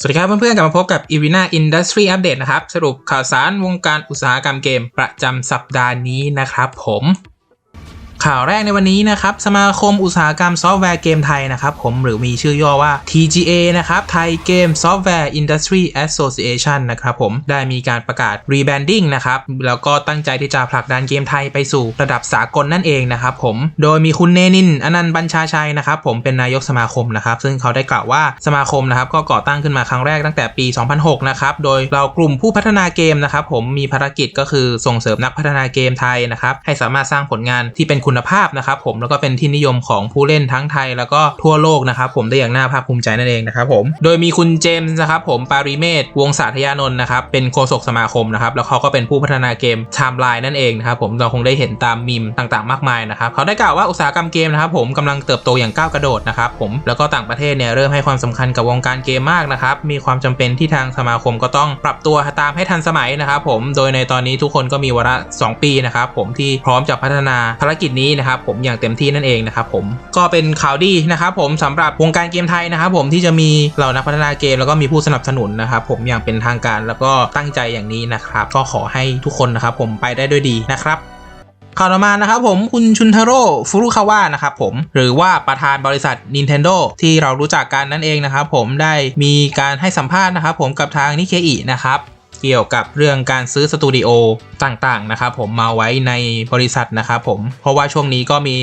สวัสดีครับเพื่อนๆ กลับมาพบกับ i v i n a Industry Update นะครับ สรุปข่าวสารวงการอุตสาหกรรมเกมประจำสัปดาห์นี้นะครับผม ข่าวแรกในวันนี้นะครับ สมาคมอุตสาหกรรมซอฟต์แวร์เกมไทยนะครับ ผมหรือมีชื่อย่อว่า TGA นะครับ ไทยเกมซอฟต์แวร์ Industry Association นะครับผมได้มีการประกาศ rebranding นะครับ แล้วก็ตั้งใจที่จะผลักดันเกมไทยไปสู่ระดับสากลนั่นเองนะครับผมโดยมีคุณเนนินอนันต์บัญชาชัยนะครับ ผมเป็นนายกสมาคมนะครับ ซึ่งเขาได้กล่าวว่าสมาคมนะครับก็ก่อตั้งขึ้นมาครั้งแรกตั้งแต่ปี 2006 นะครับโดยเรากลุ่มผู้พัฒนาเกมนะครับผมมีภารกิจก็คือส่งเสริมนักพัฒนาเกมไทยนะครับให้สามารถสร้างผลงานที่เป็นคุณภาพนะครับผมแล้วก็เป็นที่นิยมของผู้เล่นทั้งไทยแล้วก็ทั่วโลกนะครับผมได้อย่างน่าภาคภูมิใจนั่นเองนะครับผมโดยมีคุณเจมส์นะครับผมปาริเมศวงศาธยานนท์นะครับเป็นโฆษกสมาคมนะครับแล้วเขาก็เป็นผู้พัฒนาเกมไทม์ไลน์นั่นเองนะครับผมเราคงได้เห็นตามมีมต่างๆ มากมายนะครับเขาได้กล่าวว่าอุตสาหกรรมเกมนะครับผมกำลังเติบโตอย่างก้าวกระโดดนะครับผมแล้วก็ต่างประเทศเนี่ยเริ่มให้ความสำคัญกับวงการเกมมากนะครับมีความจำเป็นที่ทางสมาคมก็ต้องปรับตัวตามให้ทันสมัยนะครับผมโดยในตอนนี้ทุกคนก็มีวาระ2 ปีนะครับผมที่พร้อมจะพัฒนาภารกิจนี้นะครับผมอย่างเต็มที่นั่นเองนะครับผมก็เป็นข่าวดีนะครับผมสำหรับวงการเกมไทยนะครับผมที่จะมีเหล่านักพัฒนาเกมแล้วก็มีผู้สนับสนุนนะครับผมอย่างเป็นทางการแล้วก็ตั้งใจอย่างนี้นะครับก็ขอให้ทุกคนนะครับผมไปได้ด้วยดีนะครับข่าวต่อมานะครับผมคุณชุนทาโร่ฟุรุคาวะนะครับผมหรือว่าประธานบริษัท Nintendo ที่เรารู้จักกันนั่นเองนะครับผมได้มีการให้สัมภาษณ์นะครับผมกับทางนิเคอินะครับ เกี่ยวกับเรื่องการซื้อสตูดิโอต่างๆนะครับผมมาไว้ในบริษัทนะครับผมเพราะว่าช่วงนี้ก็มี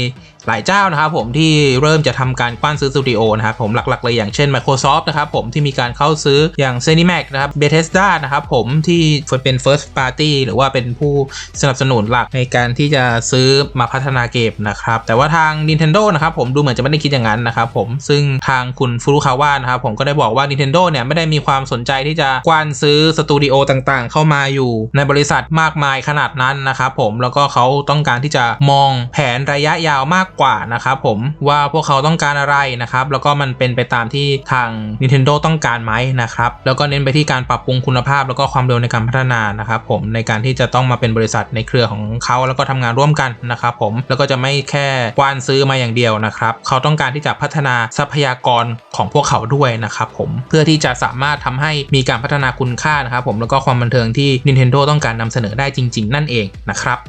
หลายเจ้านะครับผมที่เริ่มจะทำการกว้านซื้อสตูดิโอนะครับผมหลักๆเลยอย่างเช่น Microsoft นะครับผมที่มีการเข้าซื้ออย่าง Zenimax นะครับ Bethesda นะครับผมที่เป็น First Party หรือว่าเป็นผู้สนับสนุนหลักในการที่จะซื้อมาพัฒนาเกมนะครับแต่ว่าทาง Nintendo นะครับผมดูเหมือนจะไม่ได้คิดอย่างนั้นนะครับผมซึ่งทางคุณฟุรุคาวะนะครับผมก็ได้บอกว่า Nintendo เนี่ยไม่ได้มีความสนใจที่จะกว้านซื้อสตูดิโอต่างๆ เข้ามาอยู่ในบริษัทมากมายขนาดนั้นนะครับผมแล้วก็เขาต้องการที่จะมองแผนระยะยาวมากกว่านะครับผมว่าพวกเขาต้องการอะไรนะครับแล้วก็มันเป็นไปตามที่ทาง Nintendo ต้องการไหมนะครับแล้วก็เน้นไปที่การปรับปรุงคุณภาพ แล้วก็ความเร็วในการพัฒนานะครับผมในการที่จะต้องมาเป็นบริษัทในเครือของเขาแล้วก็ทำงานร่วมกันนะครับผมแล้วก็จะไม่แค่กว้านซื้อมาอย่างเดียวนะครับเขาต้องการที่จะพัฒนาทรัพยากรของพวกเขาด้วยนะครับผมเพื่อที่จะสามารถทำให้มีการพัฒนาคุณค่านะครับผมแล้วก็ความบันเทิงที่ Nintendo ต้องการนำเสนอได้จริง ๆ นั่นเองนะครับ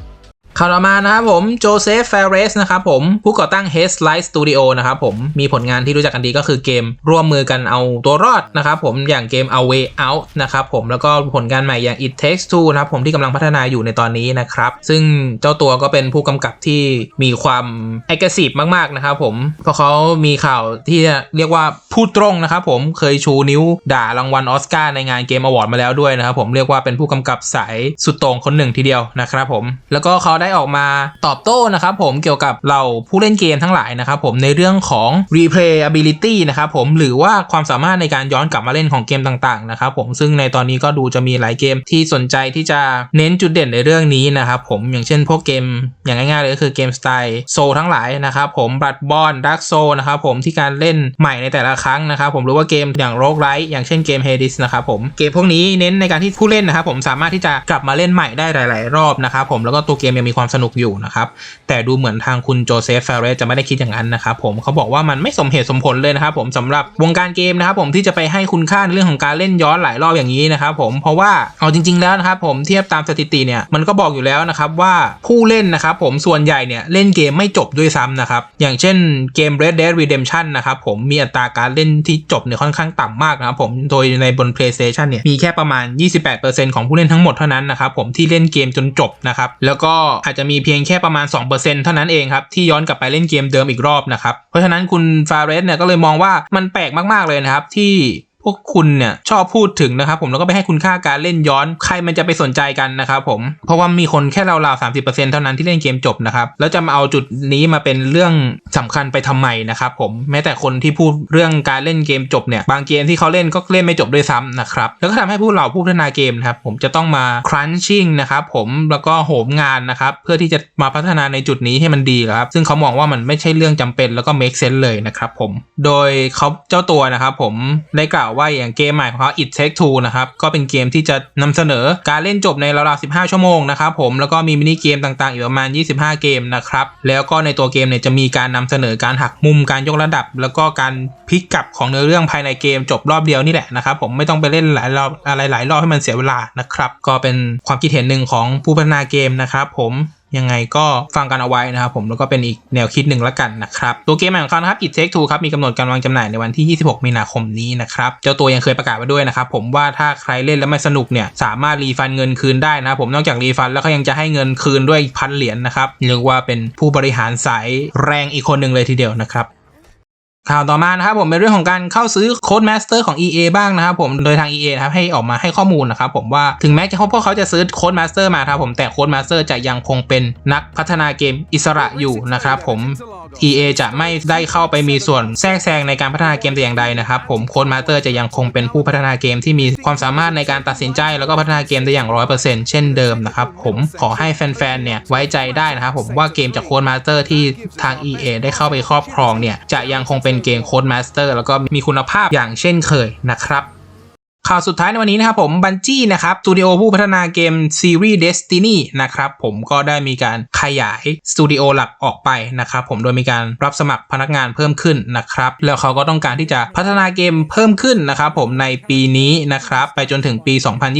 ข่าวต่อมานะครับผมโจเซฟเฟรสนะครับผมผู้ก่อตั้ง h e a d Light Studio นะครับผมมีผลงานที่รู้จักกันดีก็คือเกมร่วมมือกันเอาตัวรอดนะครับผมอย่างเกม A Way Out นะครับผมแล้วก็ผลงานใหม่อย่าง It Takes Two นะครับผมที่กำลังพัฒนาอยู่ในตอนนี้นะครับ ซึ่งเจ้าตัวก็เป็นผู้กำกับที่มีความ aggressive มากๆนะครับผมเพราะเขามีข่าวที่เรียกว่าพูดตรงนะครับผมเคยชูนิ้วด่ารางวัลออสการ์ในงานเกมอวอร์ดมาแล้วด้วยนะครับผมเรียกว่าเป็นผู้กำกับสายสุดโต่งคนหนึ่งทีเดียวนะครับผมแล้วก็เขาได้ออกมาตอบโต้นะครับผมเกี่ยวกับเราผู้เล่นเกมทั้งหลายนะครับผมในเรื่องของ replayability นะครับผมหรือว่าความสามารถในการย้อนกลับมาเล่นของเกมต่างๆนะครับผมซึ่งในตอนนี้ก็ดูจะมีหลายเกมที่สนใจที่จะเน้นจุดเด่นในเรื่องนี้นะครับผมอย่างเช่นพวกเกมอย่างง่ายๆเลยก็คือเกมสไตล์โซทั้งหลายนะครับผมบัตบอลดักโซนะครับผมที่การเล่นใหม่ในแต่ละครั้งนะครับผมหรือว่าเกมอย่างโรกไรท์อย่างเช่นเกม Hades นะครับผมเกมพวกนี้เน้นในการที่ผู้เล่นนะครับผมสามารถที่จะกลับมาเล่นใหม่ได้หลาย ๆ รอบนะครับผมแล้วก็ตัวเกมยังมีความสนุกอยู่นะครับ แต่ดูเหมือนทางคุณโจเซฟเฟเรสจะไม่ได้คิดอย่างนั้นนะครับผมเขาบอกว่ามันไม่สมเหตุสมผลเลยนะครับผมสำหรับวงการเกมนะครับผมที่จะไปให้คุณค่าในเรื่องของการเล่นย้อนหลายรอบอย่างนี้นะครับผมเพราะว่าเอาจริง ๆแล้วนะครับผมเทียบตามสถิติเนี่ยมันก็บอกอยู่แล้วนะครับว่าผู้เล่นนะครับผมส่วนใหญ่เนี่ยเล่นเกมไม่จบด้วยซ้ำนะครับอย่างเช่นเกม Red Dead Redemption นะครับผมมีอัตราการเล่นที่จบเนี่ยค่อนข้างต่ำมากนะครับผมโดยในบน PlayStation เนี่ยมีแค่ประมาณ 28%ของผู้เล่นทั้งหมดเท่านั้นนะครับผมที่เล่นเกมจนจบนะครับแล้วก็อาจจะมีเพียงแค่ประมาณ 2%เท่านั้นเองครับ ที่ย้อนกลับไปเล่นเกมเดิมอีกรอบนะครับ เพราะฉะนั้นคุณฟาเรสเนี่ยก็เลยมองว่ามันแปลกมากๆเลยนะครับที่พวกคุณเนี่ยชอบพูดถึงนะครับผมแล้วก็ไปให้คุณค่าการเล่นย้อนใครมันจะไปสนใจกันนะครับผมเพราะว่ามีคนแค่ราวๆ30%เท่านั้นที่เล่นเกมจบนะครับแล้วจะมาเอาจุดนี้มาเป็นเรื่องสำคัญไปทำไมนะครับผมแม้แต่คนที่พูดเรื่องการเล่นเกมจบเนี่ยบางเกมที่เขาเล่นก็เล่นไม่จบด้วยซ้ำนะครับแล้วก็ทำให้ผู้เหล่าผู้พัฒนาเกมนะครับผมจะต้องมา crunching นะครับผมแล้วก็โหมงานนะครับเพื่อที่จะมาพัฒนาในจุดนี้ให้มันดีครับซึ่งเขามองว่ามันไม่ใช่เรื่องจำเป็นแล้วก็ make sense เลยนะครับผมโดยเขาเจ้าตัวนะครับผมได้กล่าวว่าอย่างเกมใหม่ของเขา It Take Two นะครับก็เป็นเกมที่จะนำเสนอการเล่นจบในราวๆ15 ชั่วโมงนะครับผมแล้วก็มีมินิเกมต่างๆอีกประมาณ 25 เกมนะครับแล้วก็ในตัวเกมเนี่ยจะมีการนำเสนอการหักมุมการยกระดับ แล้วก็การพลิกกลับของเนื้อเรื่องภายในเกมจบรอบเดียวนี่แหละนะครับผมไม่ต้องไปเล่นหลายรอบอะไรหลายรอบให้มันเสียเวลานะครับก็เป็นความคิดเห็นหนึ่งของผู้พัฒนาเกมนะครับผม ยังไงก็ฟังกันเอาไว้นะครับผมแล้วก็เป็นอีกแนวคิดหนึ่งละกันนะครับ ตัวเกมใหม่ของเขานะครับ It Take Two ครับมีกำหนดการวางจำหน่ายในวันที่ 26 มีนาคมนี้นะครับ เจ้าตัวยังเคยประกาศไว้ด้วยนะครับ ผมว่าถ้าใครเล่นแล้วไม่สนุกเนี่ย สามารถรีฟันเงินคืนได้นะผมนอกจากรีฟันแล้วเขายังจะให้เงินคืนด้วยพันเหรียญนะครับเรียกว่าเป็นผู้บริหารสายแรงอีกคนหนึ่งเลยทีเดียวนะครับ ข่าวต่อมานะครับผมเป็นเรื่องของการเข้าซื้อโค้ดมาสเตอร์ของ EA บ้างนะครับผมโดยทาง EA นะครับให้ออกมาให้ข้อมูลนะครับผมว่าถึงแม้จะพวกเขาจะซื้อโค้ดมาสเตอร์มาครับผมแต่โค้ดมาสเตอร์จะยังคงเป็นนักพัฒนาเกมอิสระอยู่นะครับผม EA จะไม่ได้เข้าไปมีส่วนแทรกแซงในการพัฒนาเกมแต่อย่างใดนะครับผมโค้ดมาสเตอร์จะยังคงเป็นผู้พัฒนาเกมที่มีความสามารถในการตัดสินใจ แล้วก็พัฒนาเกมได้อย่างร้อยเปอร์เซ็นต์เช่นเดิมนะครับผมขอให้แฟนๆเนี่ยไว้ใจได้นะครับผมว่าเกมจากโค้ดมาสเตอร์ที่ทาง EA ได้เข้าไปครอบครองเนี่ยจะยังคงเป็นเกมโค้ดมาสเตอร์แล้วก็มีคุณภาพอย่างเช่นเคยนะครับ ข่าวสุดท้ายในวันนี้นะครับผมบันจี้นะครับสตูดิโอผู้พัฒนาเกมซีรีส์ Destiny นะครับผมก็ได้มีการขยายสตูดิโอหลักออกไปนะครับผมโดยมีการรับสมัครพนักงานเพิ่มขึ้นนะครับแล้วเขาก็ต้องการที่จะพัฒนาเกมเพิ่มขึ้นนะครับผมในปีนี้นะครับไปจนถึงปี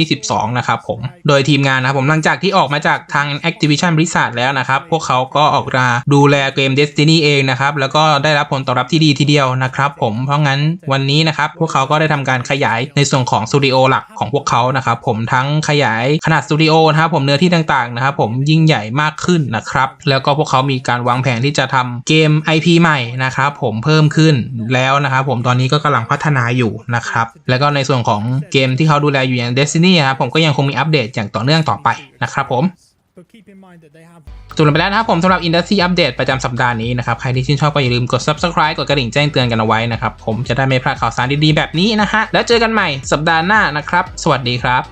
2022 นะครับผมโดยทีมงานนะครับผมหลังจากที่ออกมาจากทาง Activision Blizzard แล้วนะครับพวกเขาก็ออกมาดูแลเกม Destiny เองนะครับแล้วก็ได้รับผลตอบรับที่ดีทีเดียวนะครับผมเพราะงั้นวันนี้นะครับพวกเขาก็ได้ทำการขยายในส่วนของสตูดิโอหลักของพวกเขานะครับผมทั้งขยายขนาดสตูดิโอนะครับผมเนื้อที่ต่างๆนะครับผมยิ่งใหญ่มากขึ้นนะครับแล้วก็พวกเขามีการวางแผนที่จะทำเกม IP ใหม่นะครับผมเพิ่มขึ้นแล้วนะครับผมตอนนี้ก็กำลังพัฒนาอยู่นะครับแล้วก็ในส่วนของเกมที่เขาดูแลอยู่อย่าง Destiny นะครับผมก็ยังคงมีอัปเดตอย่างต่อเนื่องต่อไปนะครับผม จบลงไปแล้วนะครับผมสำหรับ Industry Update ประจำสัปดาห์นี้นะครับ ใครที่ชื่นชอบก็อย่าลืมกด Subscribe กดกระดิ่งแจ้งเตือนกันเอาไว้นะครับ ผมจะได้ไม่พลาดข่าวสารดีๆแบบนี้นะฮะ แล้วเจอกันใหม่สัปดาห์หน้านะครับ สวัสดีครับ